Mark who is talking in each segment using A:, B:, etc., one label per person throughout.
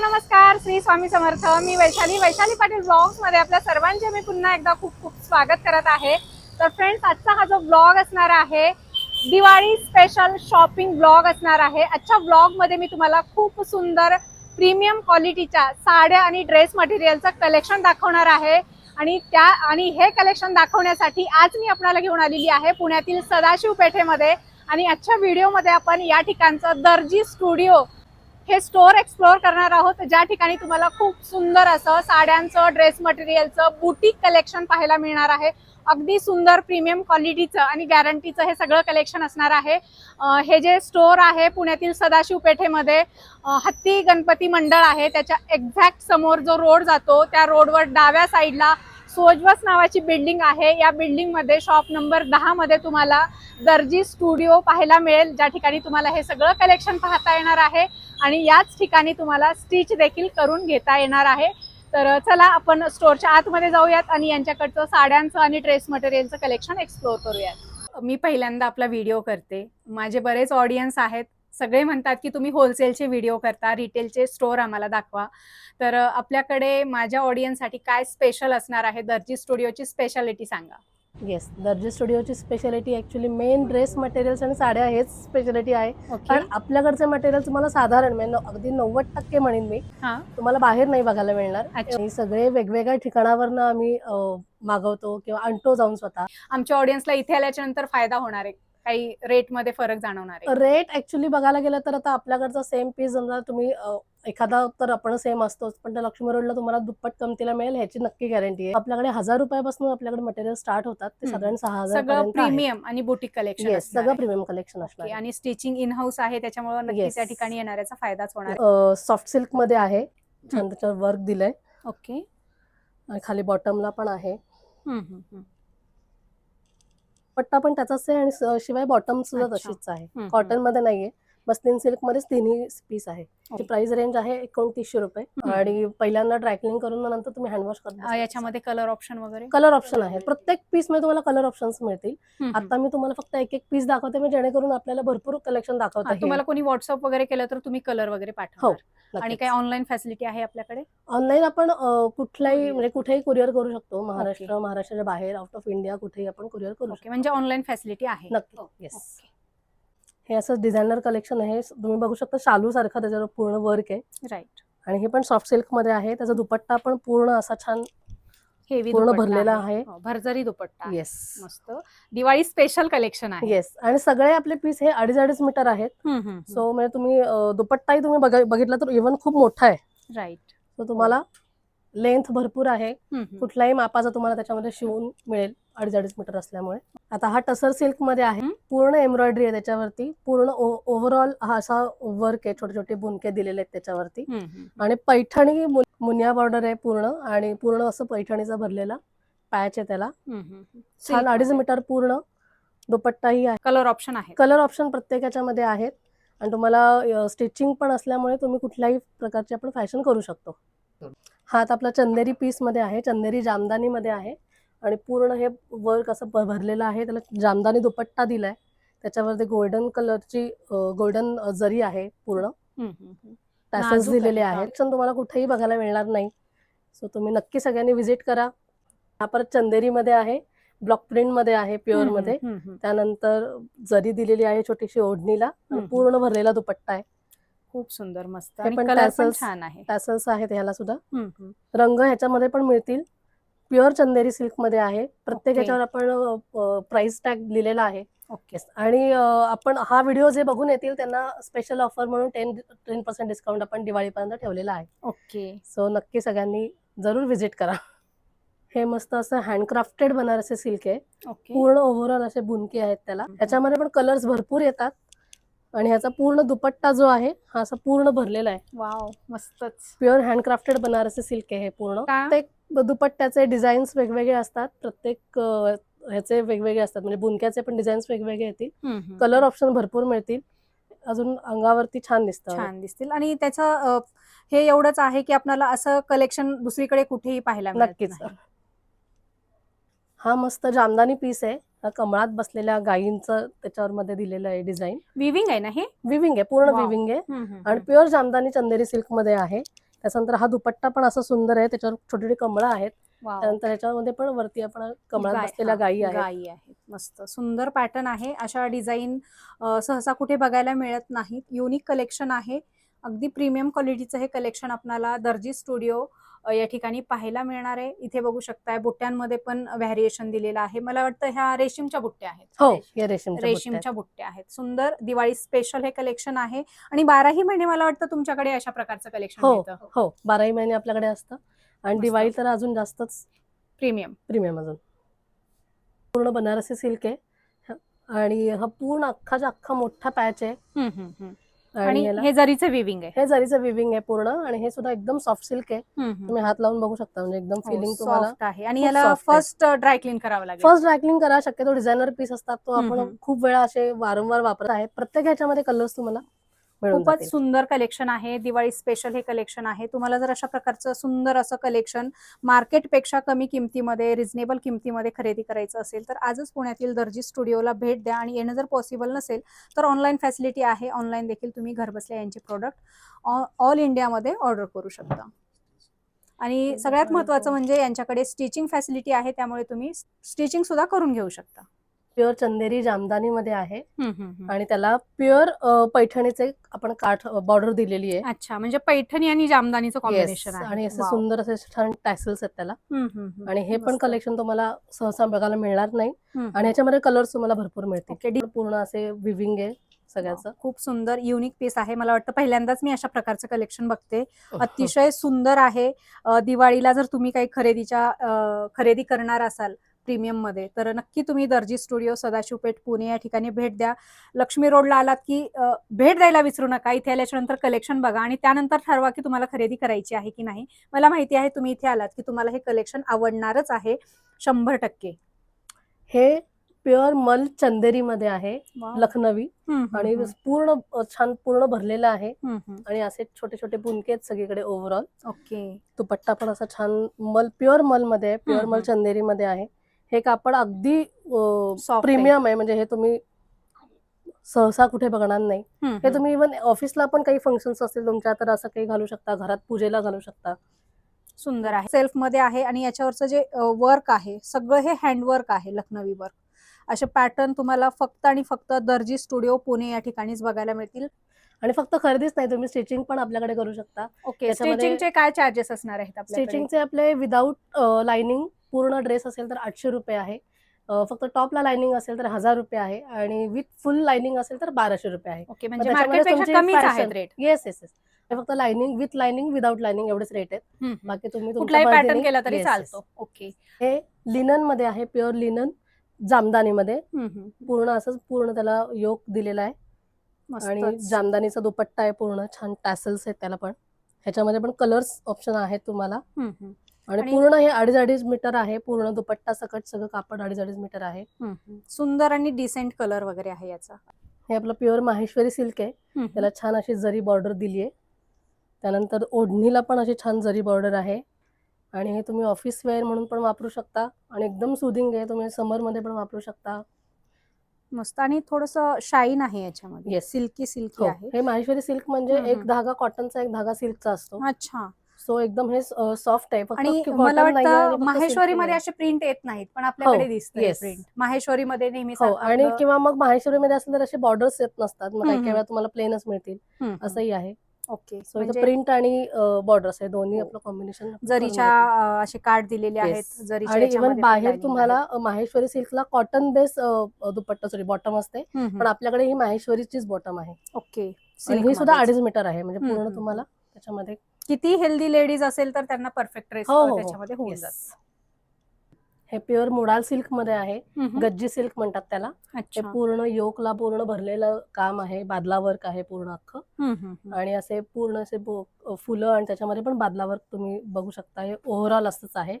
A: नमस्कार. श्री स्वामी समर्थ. मी वैशाली वैशाली पाटील ब्लॉग्समध्ये आपल्या सर्वांचे मी पुन्हा एकदा खूप खूप स्वागत करत आहे. तर फ्रेंड्स आजचा हा जो ब्लॉग असणार आहे दिवाळी स्पेशल शॉपिंग ब्लॉग असणार आहे. आजच्या ब्लॉगमध्ये मी तुम्हाला खूप सुंदर प्रीमियम क्वालिटीच्या साड्या आणि ड्रेस मटेरियलचं कलेक्शन दाखवणार आहे. आणि त्या आणि हे कलेक्शन दाखवण्यासाठी आज मी आपल्याला घेऊन आलेली आहे पुण्यातील सदाशिव पेठेमध्ये. आणि आजच्या व्हिडिओमध्ये आपण या ठिकाणचं दर्जी स्टुडिओ हे स्टोअर एक्सप्लोअर करणार आहोत. ज्या ठिकाणी तुम्हाला खूप सुंदर असं साड्यांचं ड्रेस मटेरियलचं बुटीक कलेक्शन पाहायला मिळणार आहे. अगदी सुंदर प्रीमियम क्वालिटीचं आणि गॅरंटीचं हे सगळं कलेक्शन असणार आहे. हे जे स्टोअर आहे पुण्यातील सदाशिव पेठेमध्ये हत्ती गणपती मंडळ आहे. त्याच्या एक्झॅक्ट समोर जो रोड जातो त्या रोडवर डाव्या साईडला सोजवस नावाची बिल्डिंग आहे. या बिल्डिंगमध्ये शॉप नंबर दहामध्ये तुम्हाला दर्जी स्टुडिओ पाहायला मिळेल. ज्या ठिकाणी तुम्हाला हे सगळं कलेक्शन पाहता येणार आहे. आणि याच ठिकाणी तुम्हाला स्टिच देखील करून घेता येणार आहे. तर चला आपण स्टोअरच्या आतमध्ये जाऊयात आणि यांच्याकडचं साड्यांचं आणि ड्रेस मटेरियलचं कलेक्शन एक्सप्लोअर करूयात. मी पहिल्यांदा आपला व्हिडिओ करते. माझे बरेच ऑडियन्स आहेत. सगळे म्हणतात की तुम्ही होलसेलचे व्हिडिओ करता रिटेलचे स्टोअर आम्हाला दाखवा. तर आपल्याकडे माझ्या ऑडियन्ससाठी काय स्पेशल असणार आहे? दर्जी स्टुडिओची स्पेशालिटी सांगा.
B: Yes Darzi स्टुडिओची speciality actually main dress materials आणि साड्या हेच स्पेशालिटी आहे. कारण आपल्याकडचे मटेरियल तुम्हाला साधारण म्हणजे अगदी नव्वद टक्के म्हणेन मी.
A: हा.
B: तुम्हाला बाहेर नाही बघायला मिळणार. सगळे वेगवेगळ्या ठिकाणावरनं आम्ही मागवतो किंवा आणतो जाऊन स्वतः.
A: आमच्या ऑडियन्सला इथे आल्याच्यानंतर फायदा होणार आहे. काही रेटमध्ये फरक जाणवणार आहे.
B: रेट ऍक्च्युली बघायला गेलं तर आता आपल्याकडचा सेम पीस समजा तुम्ही एखादा तर आपण सेम असतोच पण त्या लक्ष्मी रोडला तुम्हाला दुप्पट कमतीला मिळेल ह्याची नक्की गॅरंटी आहे. आपल्याकडे हजार रुपयापासून आपल्याकडे मटेरियल स्टार्ट होतात ते. साधारण सहा हजार
A: सगळं प्रीमियम आणि बुटीक कलेक्शन
B: सगळं प्रीमियम कलेक्शन असणार
A: आणि स्टिचिंग इन हाऊस आहे त्याच्यामुळे नक्की. त्या ठिकाणी येणाऱ्याचा फायदाच होणार.
B: सॉफ्ट सिल्कमध्ये आहे. छान त्याच्यावर वर्क दिलंय.
A: ओके
B: आणि खाली बॉटमला पण आहे. पट्टा पण त्याचाच आहे आणि शिवाय बॉटम सुद्धा. तशीच आहे. कॉटनमध्ये नाहीये. मस्लिन सिल्क मध्येच तिन्ही पीस आहे. प्राइस रेंज आहे एकोणतीसशे रुपये. आणि पहिल्यांदा ड्रायक्लिंग करून नंतर तुम्ही हँडवॉश करता
A: याच्यामध्ये कलर ऑप्शन वगैरे?
B: कलर ऑप्शन आहे. प्रत्येक पीसमध्ये तुम्हाला कलर ऑप्शन्स मिळतील. आता मी तुम्हाला फक्त एक एक पीस दाखवते. मी जेणेकरून आपल्याला भरपूर कलेक्शन दाखवता
A: हा, तुम्हाला कोणी व्हॉट्सअप वगैरे केलं तर तुम्ही कलर वगैरे पाठवा आणि काय ऑनलाईन फॅसिलिटी आहे आपल्याकडे?
B: ऑनलाईन आपण अं, कुठल्याही म्हणजे कुठेही कुरिअर करू शकतो. महाराष्ट्र महाराष्ट्राच्या बाहेर आउट ऑफ इंडिया कुठेही आपण कुरिअर करू
A: ओके. म्हणजे ऑनलाईन फॅसिलिटी आहे.
B: नक्की. येस हे असं डिझायनर कलेक्शन आहे. तुम्ही बघू शकता शालू सारखं त्याच्यावर पूर्ण वर्क आहे.
A: राईट
B: आणि हे पण सॉफ्ट सिल्कमध्ये आहे. त्याचा दुपट्टा पण पूर्ण असा छान
A: हेवी
B: पूर्ण भरलेला आहे.
A: भरजरी दुपट्टा.
B: येस
A: मस्त. दिवाळी स्पेशल कलेक्शन आहे.
B: येस आणि सगळे आपले पीस हे अडीच अडीच मीटर आहेत सो म्हणजे तुम्ही दुपट्टाही तुम्ही बघा- बघितला तर इव्हन खूप मोठा आहे.
A: राईट
B: सो तुम्हाला लेंथ भरपूर आहे. कुठल्याही मापाचा तुम्हाला त्याच्यामध्ये शिवून मिळेल. अडीच अडीच मीटर असल्यामुळे. आता हा टसर सिल्कमध्ये आहे. पूर्ण एम्ब्रॉयडरी आहे त्याच्यावरती. पूर्ण ओव्हरऑल हा असा वर्क आहे छोटे छोटे बुनके दिलेले आहेत त्याच्यावरती. आणि पैठणी मुनिया बॉर्डर आहे पूर्ण आणि पूर्ण असं पैठणीचा भरलेला पॅच आहे त्याला. छान अडीच
A: मध्ये.
B: मीटर पूर्ण दुपट्टाही आहे.
A: कलर ऑप्शन आहे.
B: कलर ऑप्शन प्रत्येक याच्यामध्ये आहेत. आणि तुम्हाला स्टिचिंग पण असल्यामुळे तुम्ही कुठल्याही प्रकारची आपण फॅशन करू शकतो. हा आता आपला चंदेरी पीसमध्ये आहे. चंदेरी जामदानी मध्ये आहे. आणि पूर्ण हे वर्क असं भरलेलं आहे. त्याला जामदानी दुपट्टा दिलाय. त्याच्यावरती गोल्डन कलरची गोल्डन जरी आहे पूर्ण.
A: नाजूक
B: दिलेले
A: आहे.
B: आहेत. पण तुम्हाला कुठेही बघायला मिळणार नाही. सो तुम्ही नक्की सगळ्यांनी व्हिजिट करा. हा परत चंदेरीमध्ये आहे. ब्लॉक प्रिंटमध्ये आहे
A: प्युअरमध्ये.
B: त्यानंतर जरी दिलेली आहे छोटीशी ओढणीला. पूर्ण भरलेला दुपट्टा आहे.
A: खूप सुंदर मस्त.
B: पण टॅसल्स आहेत ह्याला सुद्धा. रंग ह्याच्यामध्ये पण मिळतील. प्युअर चंदेरी सिल्कमध्ये आहे. प्रत्येक
A: Okay.
B: ह्याच्यावर आपण प्राइस टॅग लिहिलेला आहे.
A: ओके.
B: आणि आपण हा व्हिडिओ जे बघून येतील त्यांना स्पेशल ऑफर म्हणून टेन टेन पर्सेंट डिस्काउंट आपण दिवाळीपर्यंत ठेवलेला आहे.
A: ओके.
B: सो नक्की सगळ्यांनी जरूर व्हिजिट करा. हे मस्त असं हँडक्राफ्टेड बनारसी सिल्क आहे. पूर्ण ओव्हरऑल असे बुनके आहेत त्याला. त्याच्यामध्ये पण कलर्स भरपूर येतात. आणि ह्याचा पूर्ण दुपट्टा जो आहे हा असा पूर्ण भरलेला आहे.
A: वाव मस्तच.
B: प्युअर हँडक्राफ्टेड बनारसी सिल्क आहे हे पूर्ण.
A: का?
B: दुपट्ट्याचे डिझाईन्स वेगवेगळे असतात. प्रत्येक ह्याचे वेगवेगळे असतात. म्हणजे बुनक्याचे पण डिझाईन्स वेगवेगळे येतील. कलर ऑप्शन भरपूर मिळतील. अजून अंगावरती छान दिसतं.
A: छान दिसतील. आणि त्याचं हे एवढंच आहे की आपल्याला असं कलेक्शन दुसरीकडे कुठेही पाहायला
B: नक्कीच. हा मस्त जामदानी पीस आहे. हा कमळात बसलेल्या गायींचं त्याच्यावर मध्ये दिलेलं आहे डिझाईन
A: विविंग आहे ना हे?
B: विविंग आहे. पूर्ण. विविंग आहे. आणि प्युअर जामदानी चंदेरी सिल्कमध्ये आहे. त्याच्यानंतर हा दुपट्टा पण असा सुंदर आहे त्याच्यावर छोटी छोटी कमळं आहेत. त्यानंतर ह्याच्यामध्ये पण वरती आपण कमळात बसलेल्या
A: हा,
B: गायी आहेत.
A: गायी आहेत. मस्त. सुंदर पॅटर्न आहे. अशा डिझाईन सहसा कुठे बघायला मिळत नाहीत. युनिक कलेक्शन आहे. अगदी प्रीमियम क्वालिटीचं हे कलेक्शन आपल्याला दर्जी स्टुडिओ या ठिकाणी पाहायला मिळणार आहे. इथे बघू शकताय बुट्ट्यांमध्ये पण व्हॅरिएशन दिलेलं आहे. मला वाटतं ह्या रेशीमच्या बुट्ट्या आहेत.
B: हो रेशीमच्या बुट्ट्या आहेत.
A: सुंदर दिवाळी स्पेशल हे कलेक्शन आहे. आणि बाराही महिने मला वाटतं तुमच्याकडे अशा प्रकारचं कलेक्शन
B: हो हो बाराही महिने आपल्याकडे असतं. आणि. दिवाळी तर अजून जास्तच
A: प्रीमियम
B: प्रीमियम अजून. पूर्ण बनारसी सिल्क आहे. आणि हा पूर्ण अख्खाचा अख्खा मोठा पॅच आहे
A: आणि हे जरीचं विविंग आहे.
B: हे जरीचं विविंग आहे पूर्ण आणि हे सुद्धा एकदम सॉफ्ट सिल्क आहे. तुम्ही हात लावून बघू शकता म्हणजे एकदम फिलिंग तुम्हाला
A: सॉफ्ट आहे. आणि याला
B: आहे.
A: फर्स्ट ड्राय क्लीन करावं लागेल.
B: फर्स्ट ड्रायक्लिंग करा शक्यतो डिझायनर पीस असतात तो आपण. खूप वेळा असे वारंवार वापरत आहेत. प्रत्येक ह्याच्यामध्ये कलर्स तुम्हाला
A: खूपच. सुंदर कलेक्शन आहे. दिवाळी स्पेशल हे कलेक्शन आहे. तुम्हाला जर अशा प्रकारचं सुंदर असं कलेक्शन मार्केटपेक्षा कमी किमतीमध्ये रिझनेबल किमतीमध्ये खरेदी करायचं असेल तर आजच पुण्यातील दर्जी स्टुडिओला भेट द्या. आणि येणं जर पॉसिबल नसेल तर ऑनलाईन फॅसिलिटी आहे. ऑनलाईन देखील तुम्ही घरबसल्या यांचे प्रोडक्ट ऑल इंडियामध्ये ऑर्डर करू शकता. आणि सगळ्यात महत्त्वाचं म्हणजे यांच्याकडे स्टिचिंग फॅसिलिटी आहे. त्यामुळे तुम्ही स्टिचिंग सुद्धा करून घेऊ शकता.
B: प्युअर चंदेरी जामदानी मध्ये आहे आणि त्याला प्युअर पैठणीचे आपण काठ बॉर्डर दिलेली आहे.
A: अच्छा म्हणजे पैठणी आणि जामदानीचं. कॉम्बिनेशन
B: आणि असे. सुंदर असे छान टॅसल्स आहेत त्याला. आणि हे पण. कलेक्शन तुम्हाला सहसा बघायला मिळणार नाही. आणि ह्याच्यामध्ये कलर्स तुम्हाला भरपूर मिळतील. पूर्ण असे विविंग आहे सगळ्याचं.
A: खूप सुंदर युनिक पीस आहे. मला वाटतं पहिल्यांदाच मी अशा प्रकारचं कलेक्शन बघते. अतिशय सुंदर आहे. दिवाळीला जर तुम्ही काही खरेदीच्या खरेदी करणार असाल प्रीमियममध्ये. तर नक्की तुम्ही दर्जी स्टुडिओ सदाशिवपेठ पुणे या ठिकाणी भेट द्या. लक्ष्मी रोडला आलात की भेट द्यायला विसरू नका. इथे आल्याच्यानंतर कलेक्शन बघा आणि त्यानंतर ठरवा की तुम्हाला खरेदी करायची आहे की नाही. मला माहिती आहे तुम्ही इथे आलात की तुम्हाला हे कलेक्शन आवडणारच आहे शंभर टक्के.
B: हे प्युअर मल चंदेरी मध्ये आहे लखनवी आणि पूर्ण छान पूर्ण भरलेलं आहे. आणि असे छोटे छोटे बुनके आहेत सगळीकडे ओव्हरऑल
A: ओके.
B: दुपट्टा पण असा छान मल प्युअर मलमध्ये प्युअर मल
A: हम्म.
B: चंदेरी मध्ये आहे. हे कापड अगदी. प्रीमियम आहे. म्हणजे हे तुम्ही सहसा कुठे बघणार नाही. हे. तुम्ही इव्हन ऑफिसला पण काही फंक्शन्स असतील तुमच्या तर असं काही घालू शकता. घरात पूजेला घालू शकता.
A: सुंदर आहे. सेल्फमध्ये आहे आणि याच्यावरचं जे वर्क आहे सगळं हे हँडवर्क आहे लखनवी वर्क असे पॅटर्न तुम्हाला फक्त आणि फक्त दर्जी स्टुडिओ पुणे या ठिकाणीच बघायला मिळतील.
B: आणि फक्त खरेदीच नाही तुम्ही स्टिचिंग पण आपल्याकडे करू शकता.
A: ओके स्टिचिंगचे काय चार्जेस असणार आहेत
B: स्टिचिंगचे आपले विदाऊट लाइनिंग पूर्ण ड्रेस असेल तर आठशे रुपये आहे. फक्त टॉपला लाइनिंग असेल तर हजार रुपये आहे आणि विथ फुल लाइनिंग असेल तर बाराशे रुपये आहे.
A: ओके म्हणजे
B: येस येस येस फक्त lining with lining without lining एवढेच रेट आहेत. बाकी तुम्ही
A: कुठलाही पॅटर्न केला तरी. चालतो. ओके.
B: हे लिननमध्ये आहे प्युअर लिनन जामदानी मध्ये पूर्ण असंच पूर्ण त्याला योक दिलेला आहे. आणि जामदानीचा दुपट्टा आहे पूर्ण छान टॅसल्स आहेत त्याला पण. ह्याच्यामध्ये पण कलर्स ऑप्शन आहेत तुम्हाला. आणि
A: आणि-
B: पूर्ण हे अडीच अडीच मीटर आहे पूर्ण दुपट्टा सकट सगळं कापड अडीच अडीच मीटर आहे.
A: सुंदर आणि डिसेंट कलर वगैरे आहे याचा.
B: हे आपलं प्युअर माहेश्वरी सिल्क आहे. त्याला छान अशी जरी बॉर्डर दिली आहे त्यानंतर ओढणीला पण अशी छान जरी बॉर्डर आहे. आणि हे तुम्ही ऑफिस वेअर म्हणून पण वापरू शकता. आणि एकदम सुदिंग आहे तुम्ही समरमध्ये पण वापरू शकता.
A: मस्त आणि थोडस शाईन आहे याच्यामध्ये.
B: Yes.
A: सिल्की सिल्की
B: हो.
A: आहे.
B: हे माहेश्वरी सिल्क म्हणजे
A: हम्म,
B: एक
A: हम्म.
B: धागा कॉटनचा एक धागा सिल्कचा असतो.
A: अच्छा.
B: सो एकदम हे सॉफ्ट आहे. फक्त
A: आणि
B: cotton
A: मला
B: नाहीये आणि
A: वाटतं
B: फक्त
A: माहेश्वरी
B: silky
A: मध्ये
B: नाहीये.
A: असे प्रिंट येत नाहीत पण आपल्याकडे
B: yes.
A: प्रिंट माहेश्वरी मध्ये नेहमी
B: हो. आणि किंवा मग माहेश्वरी मध्ये असेल तर असे बॉर्डर्स येत नसतात. मग काही
A: हम्म,
B: काही वेळा तुम्हाला प्लेनच मिळतील.
A: असं
B: असंही आहे.
A: ओके
B: सो इथं
A: म्हणजे
B: प्रिंट आणि बॉर्डर्स आहे दोन्ही
A: हो.
B: आपलं कॉम्बिनेशन
A: जरीच्या असे कार्ड दिलेले आहेत. जरीच्या याच्यामध्ये
B: इव्हन बाहेर तुम्हाला माहेश्वरी सिल्कला कॉटन बेस दुपट्टा सॉरी बॉटम असते. पण आपल्याकडे ही माहेश्वरीचीच बॉटम आहे
A: ओके Silk
B: ही सुद्धा. अडीच मीटर आहे म्हणजे पूर्ण तुम्हाला त्याच्यामध्ये
A: किती हेल्दी लेडीज असेल तर त्यांना परफेक्ट ड्रेस
B: हो, हो.
A: त्याच्यामध्ये होऊन. जात
B: हे प्युअर मुडाल सिल्कमध्ये आहे गज्जी सिल्क म्हणतात त्याला. हे पूर्ण योकला पूर्ण भरलेलं काम आहे. बादला वर्क आहे पूर्ण अख्खं. आणि असे पूर्ण असे फुलं आणि त्याच्यामध्ये पण बादला वर्क तुम्ही बघू शकता. हे ओव्हरऑल असंच आहे.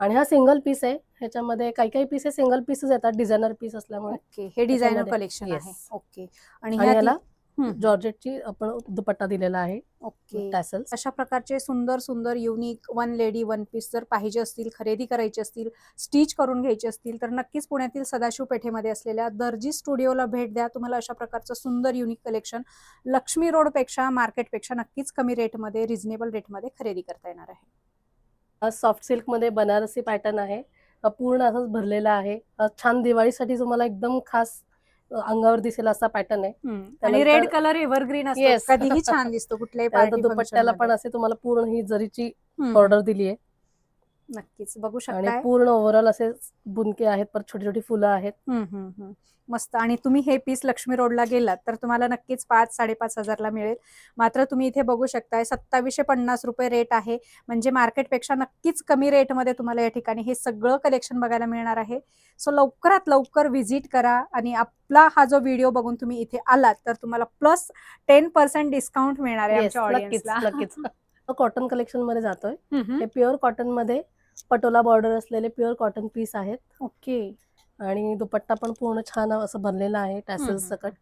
B: आणि हा सिंगल पीस आहे. ह्याच्यामध्ये काही काही पीस सिंगल पीसच येतात. डिझायनर पीस असल्यामुळे.
A: हे डिझायनर कलेक्शन. आहे. ओके. आणि
B: जॉर्जेटची आपण दुपट्टा दिलेला आहे
A: ओके.
B: टॅसल्स.
A: अशा प्रकारचे सुंदर सुंदर unique one lady one piece जर पाहिजे असतील खरेदी करायची असतील स्टिच करून घ्यायची असतील तर नक्कीच पुण्यातील सदाशिव पेठेमध्ये असलेल्या दर्जी स्टुडिओला भेट द्या. तुम्हाला अशा प्रकारचं सुंदर युनिक कलेक्शन लक्ष्मी रोडपेक्षा मार्केटपेक्षा नक्कीच कमी रेटमध्ये रिझनेबल रेटमध्ये खरेदी करता येणार आहे.
B: सॉफ्ट सिल्कमध्ये बनारसी पॅटर्न आहे. पूर्ण असंच भरलेला आहे. छान दिवाळीसाठी तुम्हाला एकदम खास अंगावर दिसेल असा पॅटर्न आहे.
A: आणि रेड कलर एव्हरग्रीन असतो. कधीही छान दिसतो कुठल्याही
B: दुपट्ट्याला पण असे तुम्हाला पूर्ण ही जरीची बॉर्डर दिली आहे
A: नक्कीच. बघू
B: आणि
A: शकता
B: पूर्ण ओव्हरऑल असे बुनके आहेत पर छोटी छोटी फुलं आहेत.
A: मस्त. आणि तुम्ही हे पीस लक्ष्मी रोडला गेलात तर तुम्हाला नक्कीच पाच साडेपाच हजारला मिळेल. मात्र तुम्ही इथे बघू शकताय सत्तावीसशे पन्नास रुपये रेट आहे. म्हणजे मार्केटपेक्षा नक्कीच कमी रेटमध्ये तुम्हाला या ठिकाणी हे सगळं कलेक्शन बघायला मिळणार आहे. सो लवकरात लवकर व्हिजिट करा आणि आपला हा जो व्हिडिओ बघून तुम्ही इथे आलात तर तुम्हाला प्लस टेन पर्सेंट डिस्काउंट मिळणार आहे
B: Yes,
A: आमच्या
B: नक्कीच
A: ऑडियन्सला
B: नक्कीच. कॉटन कलेक्शनमध्ये जातोय. हे प्युअर कॉटनमध्ये पटोला बॉर्डर असलेले प्युअर कॉटन पीस आहेत
A: ओके
B: आणि दुपट्टा पण पूर्ण छान असं भरलेला आहे टॅसल्स
A: हम्म.
B: सकट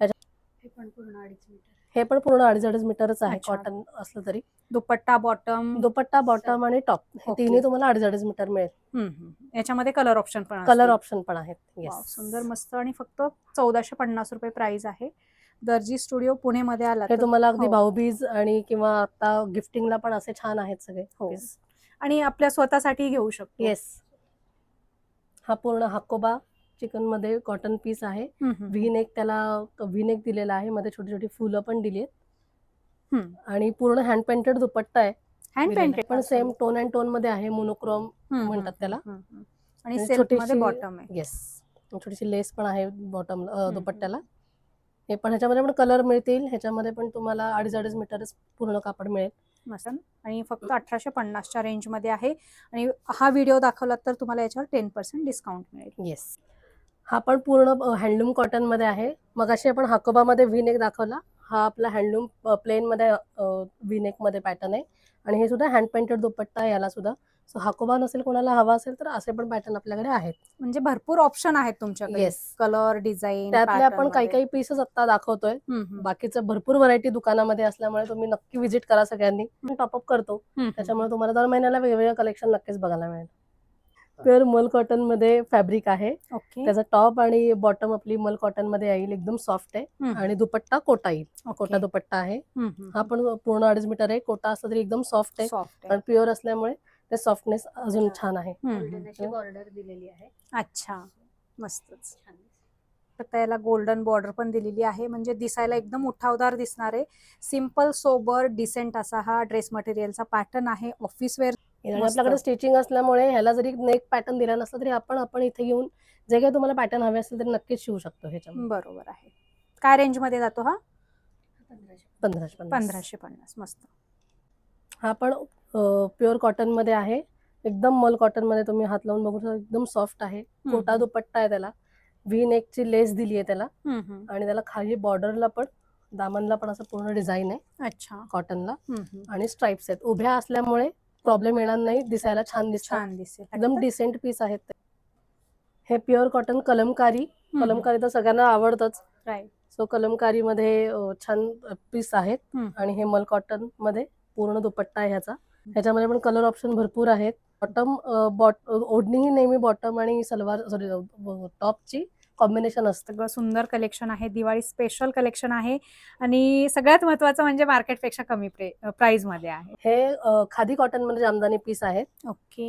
A: हे पण पूर्ण अडीच मीटर
B: हे पण पूर्ण अडीच अडीच मीटरच आहे
A: अच्छा.
B: कॉटन असलं तरी
A: दुपट्टा बॉटम
B: दुपट्टा बॉटम आणि टॉप हे. तिन्ही तुम्हाला अडीच अडीच मीटर मिळेल
A: याच्यामध्ये कलर ऑप्शन पण
B: कलर. ऑप्शन पण आहेत येस
A: सुंदर मस्त आणि फक्त चौदाशे पन्नास रुपये प्राइस आहे दर्जी स्टुडिओ पुणेमध्ये आला
B: हे
A: तर-
B: तुम्हाला अगदी
A: हो.
B: भाऊबीज आणि किंवा आता गिफ्टिंगला पण असे छान आहेत सगळे
A: हो. आणि आपल्या स्वतःसाठी घेऊ शकतो.
B: येस हा पूर्ण हाकोबा चिकनमध्ये कॉटन पीस आहे.
A: Hmm, hmm.
B: व्ही नेक त्याला व्ही नेक दिलेला आहे. मध्ये छोटी छोटी फुलं पण दिली आहेत. आणि पूर्ण हँड पेंटेड दुपट्टा आहे.
A: हँड. पेंटेड
B: पण सेम टोन अँड टोनमध्ये आहे. मोनोक्रोम म्हणतात त्याला.
A: आणि
B: छोटीशी-
A: बॉटम आहे.
B: येस छोटीशी लेस पण आहे बॉटम. दुपट्ट्याला. हे पण ह्याच्यामध्ये पण कलर मिळतील. ह्याच्यामध्ये पण तुम्हाला अडीच अडीच मीटरच पूर्ण कापड मिळेल.
A: मस्त आणि फक्त अठराशे पन्नासच्या रेंजमध्ये आहे. आणि हा व्हिडिओ दाखवला तर तुम्हाला याच्यावर टेन पर्सेंट डिस्काउंट मिळेल.
B: येस हा पण पूर्ण हँडलूम कॉटनमध्ये आहे. मग अशी आपण हाकोबामध्ये व्ही नेक दाखवला. हा आपला हँडलूम प्लेन मध्ये व्ही नेकमध्ये पॅटर्न आहे. आणि हे सुद्धा हँड पेंटेड दुपट्टा आहे याला सुद्धा. सो हाकोबा नसेल कोणाला हवा असेल तर असे पण पॅटर्न आपल्याकडे आहेत.
A: म्हणजे भरपूर ऑप्शन आहेत तुमच्याकडे.
B: येस
A: कलर डिझाईन
B: त्यातले आपण काही काही पीसेस आता दाखवतोय. बाकीचं भरपूर व्हरायटी दुकानामध्ये असल्यामुळे तुम्ही नक्की व्हिजिट करा सगळ्यांनी. टॉपअप करतो. त्याच्यामुळे तुम्हाला दर महिन्याला वेगवेगळं कलेक्शन नक्कीच बघायला मिळेल. प्युअर मल कॉटनमध्ये फॅब्रिक आहे. त्याचा टॉप आणि बॉटम आपली मल कॉटनमध्ये येईल एकदम सॉफ्ट आहे. आणि दुपट्टा कोटा येईल. कोटा दुपट्टा आहे. हा पण पूर्ण अडीच मीटर आहे. कोटा असला तरी एकदम सॉफ्ट आहे. पण प्युअर असल्यामुळे ते सॉफ्टनेस अजून छान आहे.
C: बॉर्डर दिलेली आहे.
A: अच्छा मस्तच. तर त्याला गोल्डन बॉर्डर पण दिलेली आहे. म्हणजे दिसायला एकदम उठावदार दिसणार आहे. सिंपल सोबर डिसेंट असा हा ड्रेस मटेरियलचा पॅटर्न आहे. Office wear.
B: आपल्याकडे स्टिचिंग असल्यामुळे ह्याला जरी नेक पॅटर्न दिला नसला तरी आपण आपण इथे येऊन जे काही तुम्हाला पॅटर्न हवे असेल तरी नक्कीच शिवू शकतो ह्याच्यामध्ये.
A: बरोबर आहे. काय रेंजमध्ये जातो हा?
B: पंधराशे.
A: पंधराशे पन्नास. मस्त.
B: हा पण प्युअर कॉटनमध्ये आहे. एकदम मल कॉटनमध्ये तुम्ही हात लावून बघू शकता एकदम सॉफ्ट आहे. कोटा दुपट्टा आहे त्याला. व्ही नेकची लेस दिली आहे त्याला. आणि त्याला खाली बॉर्डरला पण दामनला पण असं पूर्ण डिझाईन आहे.
A: अच्छा.
B: कॉटनला. आणि स्ट्राईप्स आहेत. उभ्या असल्यामुळे प्रॉब्लेम येणार नाही. दिसायला छान दिसतात.
A: छान दिसेल.
B: एकदम डिसेंट पीस आहेत ते. हे प्युअर कॉटन कलमकारी. कलमकारी तर सगळ्यांना आवडतच. सो कलमकारी मध्ये छान पीस आहेत. आणि हे मल कॉटनमध्ये पूर्ण दुपट्टा आहे ह्याचा. ह्याच्यामध्ये पण कलर ऑप्शन भरपूर आहेत. बॉटम बॉट ओढणी ही नेहमी बॉटम आणि सलवार सॉरी टॉपची कॉम्बिनेशन असतं.
A: सगळं सुंदर कलेक्शन आहे. दिवाळी स्पेशल कलेक्शन आहे. आणि सगळ्यात महत्वाचं म्हणजे मार्केटपेक्षा कमी प्राइसमध्ये आहे.
B: हे खादी कॉटनमध्ये जामदानी पीस आहेत
A: ओके.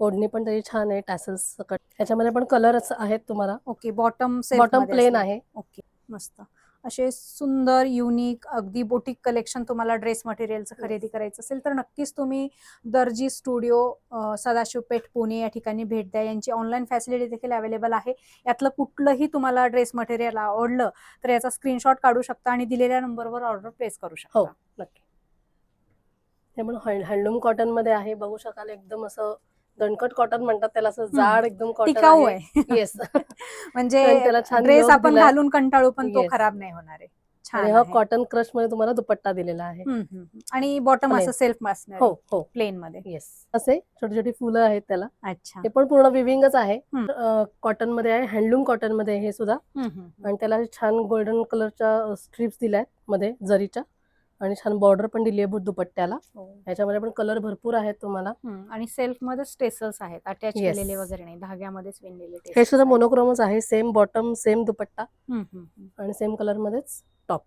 B: ओढणी पण त्याची छान आहे टॅसल्स सकट. ह्याच्यामध्ये पण कलर आहेत तुम्हाला.
A: ओके बॉटम
B: बॉटम प्लेन आहे.
A: ओके मस्त. असे सुंदर युनिक अगदी बोटिक कलेक्शन तुम्हाला ड्रेस मटेरियलचं खरेदी करायचं असेल तर नक्कीच तुम्ही दर्जी स्टुडिओ सदाशिव पेठ पुणे या ठिकाणी भेट द्या. यांची ऑनलाईन फॅसिलिटी देखील अवेलेबल आहे. यातलं कुठलंही तुम्हाला ड्रेस मटेरियल आवडलं तर याचा स्क्रीनशॉट काढू शकता आणि दिलेल्या नंबरवर ऑर्डर प्लेस करू शकता.
B: हो. नक्की. पण हँडलूम कॉटनमध्ये आहे. बघू शकाल एकदम असं दणकट कॉटन म्हणतात त्याला असं जाड एकदम
A: टिकाऊ
B: कॉटन
A: आहे
B: येस
A: म्हणजे
B: त्याला छान
A: ड्रेस आपण. घालून कंटाळू पण तो. खराब नाही होणार आहे छान
B: हा. कॉटन क्रशमध्ये तुम्हाला दुपट्टा दिलेला आहे.
A: आणि बॉटम. असं सेल्फ
B: हो हो
A: प्लेन मध्ये
B: येस असे छोटी छोटी फुलं आहेत त्याला
A: अच्छा
B: हे पण पूर्ण विविंगच आहे. कॉटनमध्ये आहे हँडलूम कॉटनमध्ये हे सुद्धा. आणि त्याला छान गोल्डन कलरच्या स्ट्रिप्स दिल्या आहेत मध्ये जरीच्या आणि छान बॉर्डर पण दिली आहे दुपट्ट्याला
A: हो.
B: ह्याच्यामध्ये पण कलर भरपूर आहेत तुम्हाला
A: आणि सेल्फमध्ये स्टेसल्स आहेत अटॅच. केलेले वगैरे नाही धाग्यामध्येच विणलेले
B: हे सुद्धा. मोनोक्रोमच आहे सेम बॉटम सेम दुपट्टा. आणि सेम कलर मध्येच टॉप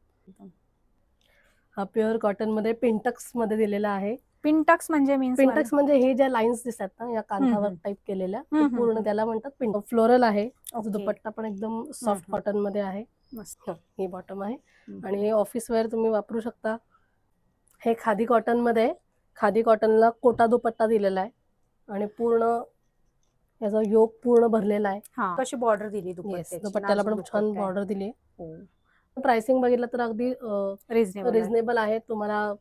B: हा प्युअर कॉटनमध्ये पिंटक्समध्ये दिलेला आहे
A: पिंटक्स म्हणजे मीन्स
B: पिंटक्स म्हणजे हे ज्या लाईन्स दिसतात ना या
A: हम्म.
B: टाईप केलेल्या पूर्ण. त्याला म्हणतात पिंट फ्लोरल आहे. दुपट्टा पण एकदम सॉफ्ट. कॉटनमध्ये आहे
A: मस्त
B: हं, बॉटम आहे. आणि हे ऑफिस वेअर तुम्ही वापरू शकता हे खादी कॉटनमध्ये आहे. खादी कॉटनला कोटा दुपट्टा दिलेला आहे आणि पूर्ण याचा योग पूर्ण भरलेला आहे
A: कशी बॉर्डर दिली
B: दुपट्ट्याला पण छान. बॉर्डर दिली आहे
A: हो.
B: प्राइसिंग बघितलं तर अगदी
A: रिझनेबल
B: रिझनेबल आहे तुम्हाला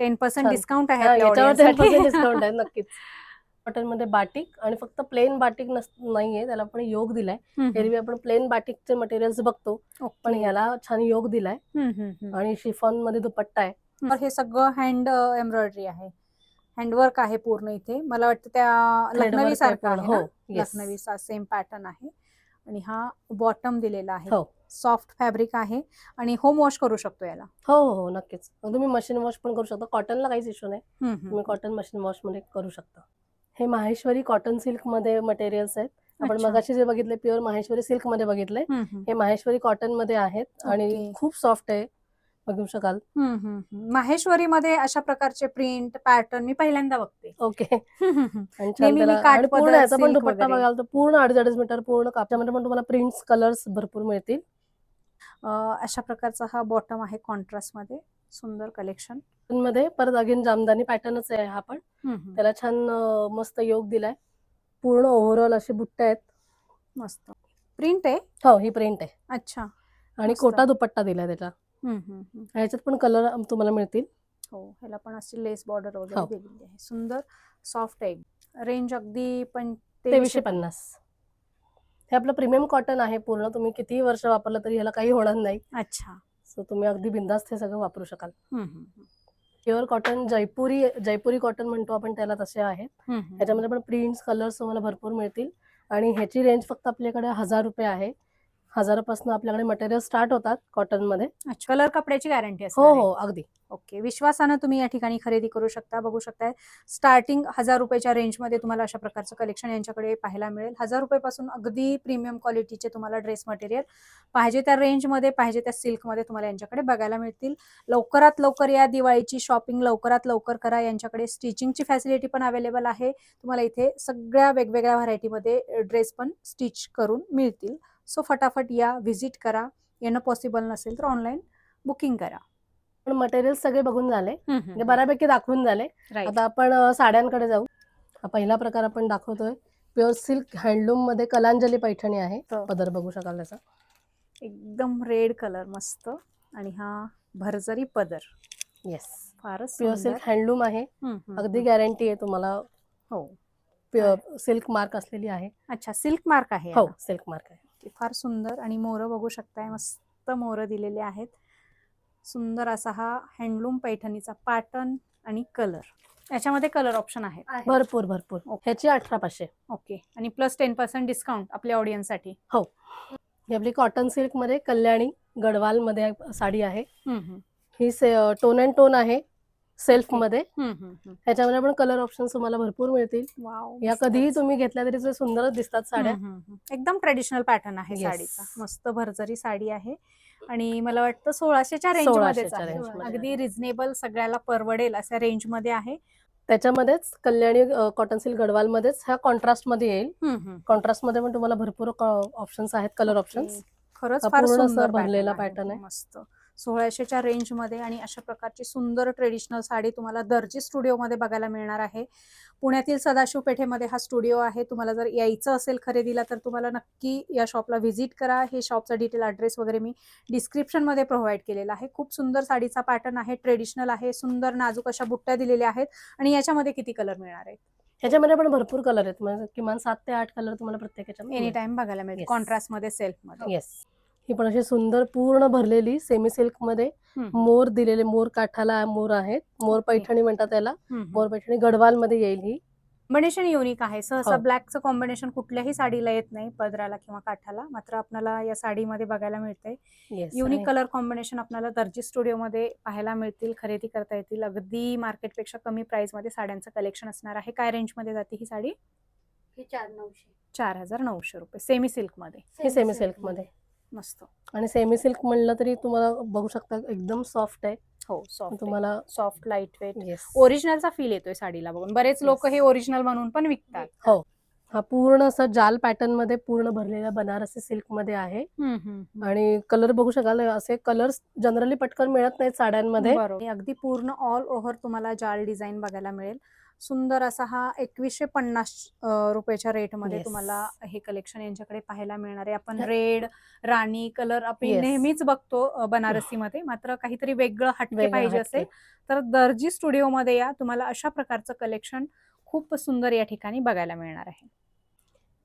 A: टेन पर्सेंट. डिस्काउंट आहे
B: हा. डिस्काउंट आहे नक्कीच कॉटनमध्ये बाटिक आणि फक्त प्लेन बाटिक नस नाहीये त्याला पण योग दिलाय. एरवी आपण प्लेन बाटिकचे मटेरियल्स बघतो. पण याला छान योग दिलाय. आणि शिफॉनमध्ये दुपट्टा आहे.
A: तर हे सगळं हँड एम्ब्रॉयडरी आहे. हँडवर्क आहे पूर्ण इथे. मला वाटतं त्या लखनवी सारखं?
B: हो. yes.
A: लखनवीचा सेम पॅटर्न आहे. आणि हा बॉटम दिलेला आहे.
B: हो.
A: सॉफ्ट फॅब्रिक आहे. आणि होम वॉश करू शकतो याला.
B: हो हो हो नक्कीच. तुम्ही मशीन वॉश पण करू शकता. कॉटनला काहीच इश्यू नाही. तुम्ही कॉटन मशीन वॉशमध्ये करू शकता. हे माहेश्वरी कॉटन सिल्कमध्ये मटेरियल्स आहेत आपण. मगाशी जे बघितले प्युअर माहेश्वरी सिल्कमध्ये बघितले. हे माहेश्वरी कॉटनमध्ये आहेत आणि. खूप सॉफ्ट आहे बघू शकाल.
A: माहेश्वरी मध्ये अशा प्रकारचे प्रिंट पॅटर्न मी पहिल्यांदा बघते
B: ओके पण दुपट्टा. बघाल तर पूर्ण अडीच अडीच मीटर पूर्ण कापच्यामध्ये पण तुम्हाला प्रिंट्स कलर्स भरपूर मिळतील
A: अशा प्रकारचा हा बॉटम आहे कॉन्ट्रास्टमध्ये सुंदर
B: कलेक्शनमध्ये परत अगेन जामदानी पॅटर्नच आहे हा पण. त्याला छान मस्त योग दिलाय. पूर्ण ओव्हरऑल असे बुट्टे आहेत.
A: मस्त. प्रिंट आहे?
B: हो ही प्रिंट आहे.
A: अच्छा.
B: आणि. कोटा दुपट्टा दिलाय त्याचा.
A: हम्म, हम्म, हम्म.
B: ह्याच्यात पण कलर तुम्हाला मिळतील.
A: हो ह्याला पण अशी लेस बॉर्डर वगैरे
B: हो.
A: दिलेली आहे. सुंदर सॉफ्ट आहे. रेंज अगदी पण
B: तेवीसशे पन्नास. हे आपलं प्रीमियम कॉटन आहे पूर्ण. तुम्ही कितीही वर्ष वापरलं तरी ह्याला काही होणार नाही.
A: अच्छा.
B: सो तुम्ही अगदी बिंदास्त हे सगळं वापरू शकाल. Pure cotton Jaipuri Jaipuri cotton म्हणतो आपण त्याला तसे आहेत. ह्याच्यामध्ये पण प्रिंट्स कलर्स तुम्हाला भरपूर मिळतील आणि ह्याची रेंज फक्त आपल्याकडे हजार रुपये आहे हजारापासून आपल्याकडे मटेरियल स्टार्ट होतात
A: कॉटनमध्ये कलर कपड्याची गॅरंटी
B: हो हो अगदी.
A: ओके विश्वासानं तुम्ही या ठिकाणी खरेदी करू शकता बघू शकताय. स्टार्टिंग हजार रुपयाच्या रेंजमध्ये तुम्हाला अशा प्रकारचं कलेक्शन यांच्याकडे पाहायला मिळेल. हजार रुपयापासून अगदी प्रीमियम क्वालिटीचे तुम्हाला ड्रेस मटेरियल पाहिजे त्या रेंजमध्ये पाहिजे त्या सिल्कमध्ये तुम्हाला यांच्याकडे बघायला मिळतील. लवकरात लवकर या दिवाळीची शॉपिंग लवकरात लवकर करा. यांच्याकडे स्टिचिंगची फॅसिलिटी पण अवेलेबल आहे. तुम्हाला इथे सगळ्या वेगवेगळ्या व्हरायटीमध्ये ड्रेस पण स्टिच करून मिळतील. सो फटाफट या व्हिजिट करा. येणं पॉसिबल नसेल तर ऑनलाईन बुकिंग करा.
B: पण मटेरियल सगळे बघून झाले. म्हणजे बऱ्यापैकी दाखवून झाले. आता आपण साड्यांकडे जाऊ. हा पहिला प्रकार आपण दाखवतोय. प्युअर सिल्क हँडलूममध्ये कलांजली पैठणी आहे.
A: हो.
B: पदर बघू शकाल त्याचा.
A: एकदम रेड कलर मस्त. आणि हा भरजरी पदर.
B: येस
A: फारच
B: प्युअर. सिल्क हँडलूम आहे. अगदी. गॅरंटी आहे तुम्हाला.
A: हो.
B: प्युअर सिल्क मार्क असलेली आहे.
A: अच्छा सिल्क मार्क आहे
B: हो. सिल्क मार्क आहे.
A: ते फार सुंदर आणि मोर बघू शकताय. मस्त मोर दिलेले आहेत. सुंदर असा हा हँडलूम पैठणीचा पॅटर्न आणि कलर याच्यामध्ये कलर ऑप्शन आहे
B: भरपूर भरपूर.
A: ओके.
B: ह्याची अठरा पाचशे.
A: ओके आणि प्लस टेन पर्सेंट डिस्काउंट आपल्या ऑडियन्ससाठी
B: ही. आपली कॉटन सिल्कमध्ये कल्याणी गडवाल मध्ये साडी आहे. ही टोन अँड टोन आहे. सेल्फ. मध्ये. ह्याच्यामध्ये पण कलर ऑप्शन तुम्हाला भरपूर मिळतील
A: वाव,
B: या. कधीही तुम्ही घेतल्या तरी ते सुंदरच दिसतात साड्या.
A: एकदम ट्रेडिशनल पॅटर्न आहे. साडीचा मस्त भरजरी साडी आहे आणि मला वाटतं सोळाशेच्या रेंज मध्येच
B: सोळाशेच्या
A: आहे
B: range मध्ये
A: अगदी. रिझनेबल सगळ्याला परवडेल अशा रेंजमध्ये आहे
B: त्याच्यामध्येच कल्याणी कॉटन सिल्क गडवाल मध्येच ह्या कॉन्ट्रास्टमध्ये येईल. कॉन्ट्रास्टमध्ये पण तुम्हाला भरपूर ऑप्शन्स आहेत कलर ऑप्शन्स
A: खरंच फार
B: भरलेला
A: pattern
B: आहे.
A: मस्त सोळाशेच्या रेंजमध्ये आणि अशा प्रकारची सुंदर ट्रेडिशनल साडी तुम्हाला दर्जी स्टुडिओ मध्ये बघायला मिळणार आहे. पुण्यातील सदाशिव पेठेमध्ये हा स्टुडिओ आहे. तुम्हाला जर यायचं असेल खरेदीला तर तुम्हाला नक्की या शॉपला व्हिजिट करा. हे शॉपचा डिटेल ॲड्रेस वगैरे मी डिस्क्रिप्शनमध्ये प्रोव्हाइड केलेला आहे. खूप सुंदर साडीचा पॅटर्न आहे ट्रेडिशनल आहे सुंदर नाजूक अशा बुट्ट्या दिलेल्या आहेत आणि याच्यामध्ये किती कलर मिळणार आहेत?
B: ह्याच्यामध्ये पण भरपूर कलर आहेत. म्हणजे किमान सात ते आठ कलर तुम्हाला प्रत्येक
A: एनी टाइम बघायला मिळेल. कॉन्ट्रास्टमध्ये सेल्फमध्ये.
B: येस ही पण अशी सुंदर पूर्ण भरलेली सेमी
A: सिल्कमध्ये.
B: मोर दिलेले मोर काठाला मोर आहेत. मोर. पैठणी म्हणतात त्याला. मोर पैठणी गडवाल मध्ये येईल ही.
A: कॉम्बिनेशन युनिक आहे. सहसा
B: हो.
A: ब्लॅकचं कॉम्बिनेशन कुठल्याही साडीला येत नाही पदराला किंवा काठाला. मात्र आपल्याला या साडीमध्ये बघायला मिळते
B: येस
A: युनिक कलर कॉम्बिनेशन आपल्याला दर्जी स्टुडिओमध्ये पाहायला मिळतील खरेदी करता येतील. अगदी मार्केटपेक्षा कमी प्राइसमध्ये साड्यांचं कलेक्शन असणार आहे. काय रेंजमध्ये जाते ही साडी?
D: हे चार नऊशे.
A: चार हजार नऊशे रुपये. सेमी सिल्कमध्ये.
B: हे सेमी सिल्कमध्ये.
A: मस्त.
B: आणि सेमी सिल्क म्हणलं तरी तुम्हाला बघू शकता एकदम सॉफ्ट आहे.
A: हो सॉफ्ट
B: तुम्हाला
A: सॉफ्ट लाइट वेट ओरिजिनलचा फील येतोय साडीला बघून. बरेच लोक. हे ओरिजिनल म्हणून पण विकतात.
B: हो. हा पूर्ण असं जाल पॅटर्नमध्ये पूर्ण भरलेला बनारसी सिल्कमध्ये आहे. आणि कलर बघू शकाल असे कलर्स जनरली पटकन मिळत नाहीत साड्यांमध्ये.
A: अगदी पूर्ण ऑल ओव्हर तुम्हाला जाल डिझाईन बघायला मिळेल. सुंदर असा हा एकवीसशे पन्नास रुपयाच्या रेटमध्ये
B: Yes.
A: तुम्हाला हे कलेक्शन यांच्याकडे पाहायला मिळणार आहे आपण. रेड राणी कलर आपण
B: Yes.
A: नेहमीच बघतो बनारसीमध्ये मात्र काहीतरी वेगळं हटके पाहिजे. असेल तर दर्जी स्टुडिओमध्ये या तुम्हाला अशा प्रकारचं कलेक्शन खूप सुंदर या ठिकाणी बघायला मिळणार आहे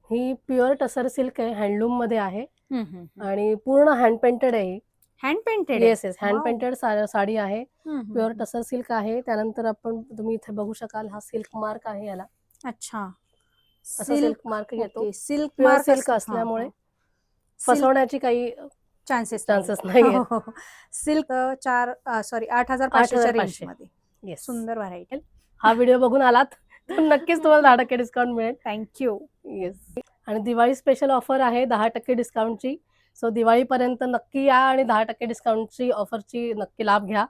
B: ही प्युअर टसर सिल्क आहे हँडलूममध्ये आहे आणि पूर्ण हँड पेंटेड आहे
A: hand painted
B: yes yes hand. Painted sari आहे. प्युअर टसर सिल्क आहे. त्यानंतर आपण तुम्ही इथे बघू शकाल हा सिल्क मार्क आहे याला.
A: अच्छा. सिल्क
B: मार्क येतो
A: सिल्क
B: प्युअर सिल्क असल्यामुळे फसवण्याची काही
A: चान्सेस
B: चान्सेस नाही
A: सिल्क चार सॉरी आठ हजार
B: 8,500.
A: रेंजमध्ये.
B: येस
A: सुंदर व्हरायटी
B: हा व्हिडिओ बघून आलात. तर नक्कीच तुम्हाला दहा टक्के डिस्काउंट मिळेल.
A: थँक्यू
B: येस आणि दिवाळी स्पेशल ऑफर आहे. दहा टक्के डिस्काउंटची सो दिवाळीपर्यंत नक्की या आणि दहा टक्के डिस्काउंटची ऑफरची नक्की लाभ घ्या.